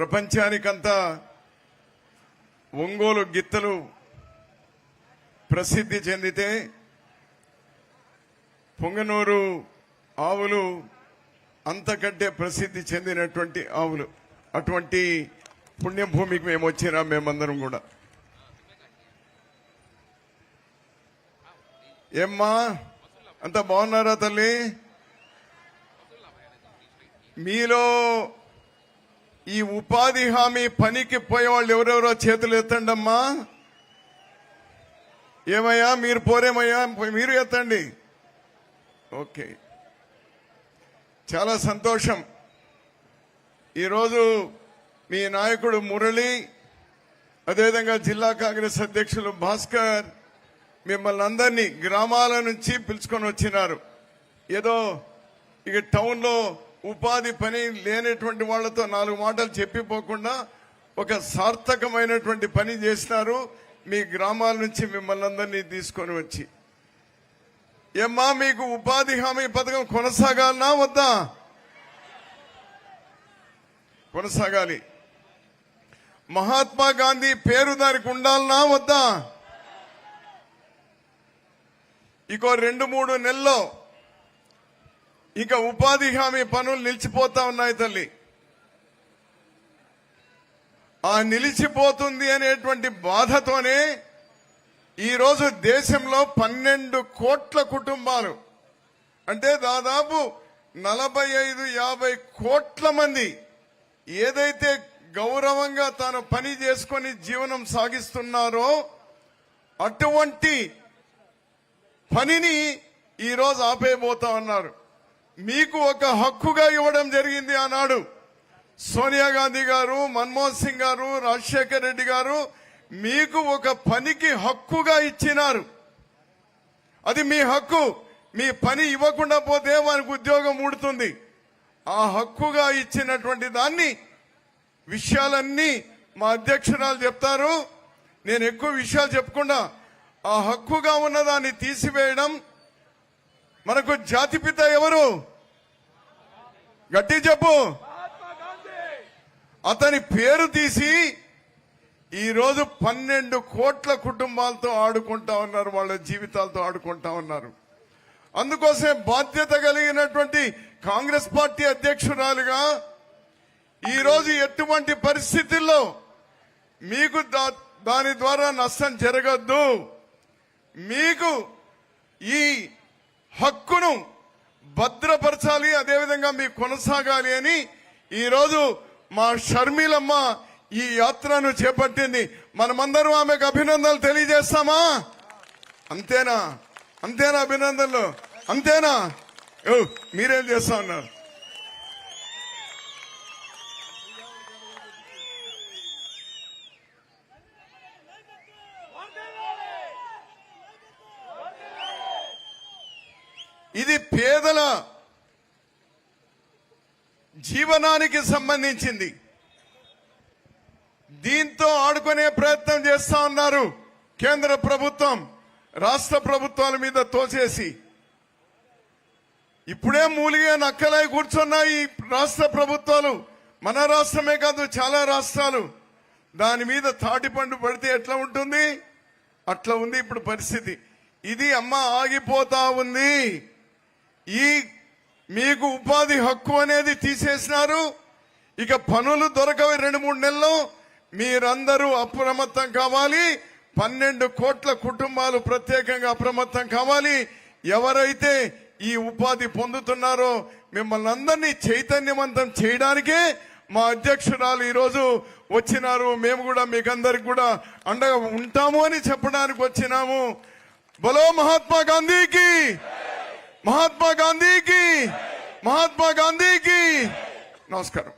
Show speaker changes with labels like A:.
A: ప్రపంచానికంతా ఒంగోలు గిత్తలు ప్రసిద్ధి చెందితే పొంగనూరు ఆవులు అంతకంటే ప్రసిద్ధి చెందినటువంటి ఆవులు. అటువంటి పుణ్యభూమికి మేము వచ్చినాం మేమందరం కూడా. ఏమ్మా అంత బాగున్నారా తల్లి? మీలో ఈ ఉపాధి హామీ పనికి పోయే వాళ్ళు ఎవరెవరో చేతులు ఎత్తండమ్మా? ఏమయ్యా? మీరు పోరేమయ్యా? మీరు ఎత్తండి. ఓకే. చాలా సంతోషం. ఈరోజు మీ నాయకుడు మురళి అదేవిధంగా జిల్లా కాంగ్రెస్ అధ్యక్షులు భాస్కర్ మిమ్మల్ని అందరినీ గ్రామాల నుంచి పిలుచుకొని వచ్చినారు. ఏదో ఇక టౌన్లో ఉపాధి పని లేనటువంటి వాళ్ళతో నాలుగు మాటలు చెప్పిపోకుండా ఒక సార్థకమైనటువంటి పని చేసినారు మీ గ్రామాల నుంచి మిమ్మల్ని అందరినీ తీసుకొని వచ్చి. ఏమ్మా మీకు ఉపాధి హామీ పథకం కొనసాగాలనా వద్దా? కొనసాగాలి. మహాత్మా గాంధీ పేరు దానికి ఉండాలనా వద్దా? ఇంకో రెండు మూడు నెలల్లో ఇక ఉపాధి హామీ పనులు నిలిచిపోతా ఉన్నాయి తల్లి. ఆ నిలిచిపోతుంది అనేటువంటి బాధతోనే ఈరోజు దేశంలో పన్నెండు కోట్ల కుటుంబాలు. అంటే దాదాపు నలభై ఐదు యాభై కోట్ల మంది ఏదైతే గౌరవంగా తాను పని చేసుకొని జీవనం సాగిస్తున్నారో అటువంటి పనిని ఈరోజు ఆపేయబోతా ఉన్నారు. మీకు ఒక హక్కుగా ఇవ్వడం జరిగింది ఆనాడు. సోనియా గాంధీ గారు మన్మోహన్ సింగ్ గారు రాజశేఖర్ రెడ్డి గారు మీకు ఒక పనికి హక్కుగా ఇచ్చినారు. అది మీ హక్కు. మీ పని ఇవ్వకుండా పోతే వారికి ఉద్యోగం ఊడుతుంది. ఆ హక్కుగా ఇచ్చినటువంటి దాన్ని విషయాలన్నీ మా అధ్యక్షురాలు చెప్తారు. నేను ఎక్కువ విషయాలు చెప్పకుండా ఆ హక్కుగా ఉన్న దాన్ని తీసివేయడం. మనకు జాతిపిత ఎవరు? గట్టి చెప్పు. అతని పేరు తీసి ఈ రోజు పన్నెండు కోట్ల కుటుంబాలతో ఆడుకుంటా ఉన్నారు వాళ్ళ జీవితాలతో ఆడుకుంటా ఉన్నారు. అందుకోసమే బాధ్యత కలిగినటువంటి కాంగ్రెస్ పార్టీ అధ్యక్షురాలుగా ఈ రోజు ఎటువంటి పరిస్థితుల్లో మీకు దా- దాని ద్వారా నష్టం జరగద్దు. మీకు ఈ హక్కును భద్రపరచాలి అదేవిధంగా మీకు కొనసాగాలి అని ఈరోజు మా షర్మిలమ్మ ఈ యాత్రను చేపట్టింది. మనమందరం ఆమెకు అభినందనలు తెలియజేస్తామా? అంతేనా? అంతేనా అభినందనలు? అంతేనా? ఓ, మీరేం చేస్తా ఉన్నారు? ఇది పేదల జీవనానికి సంబంధించింది. దీంతో ఆడుకునే ప్రయత్నం చేస్తా ఉన్నారు కేంద్ర ప్రభుత్వం రాష్ట్ర ప్రభుత్వాల మీద తోచేసి ఇప్పుడే మూలిగా నక్కలై కూర్చున్నాయి రాష్ట్ర ప్రభుత్వాలు. మన రాష్ట్రమే కాదు చాలా రాష్ట్రాలు. దాని మీద తాటిపండు పడితే ఎట్లా ఉంటుంది? అట్లా ఉంది ఇప్పుడు పరిస్థితి. ఇది అమ్మ ఆగిపోతా ఉంది. ఈ మీకు ఉపాధి హక్కు అనేది తీసేసినారు. ఇక పనులు దొరకవి రెండు మూడు నెలలు. మీరందరూ అప్రమత్తం కావాలి. పన్నెండు కోట్ల కుటుంబాలు ప్రత్యేకంగా అప్రమత్తం కావాలి. ఎవరైతే ఈ ఉపాధి పొందుతున్నారో మిమ్మల్ని అందరినీ చైతన్యవంతం చేయడానికే మా అధ్యక్షురాలు ఈరోజు వచ్చినారు. మేము కూడా మీకందరికి కూడా అండగా ఉంటాము అని చెప్పడానికి వచ్చినాము. బలో మహాత్మా గాంధీకి మహాత్మా గాంధీకి మహాత్మా గాంధీకి నమస్కారం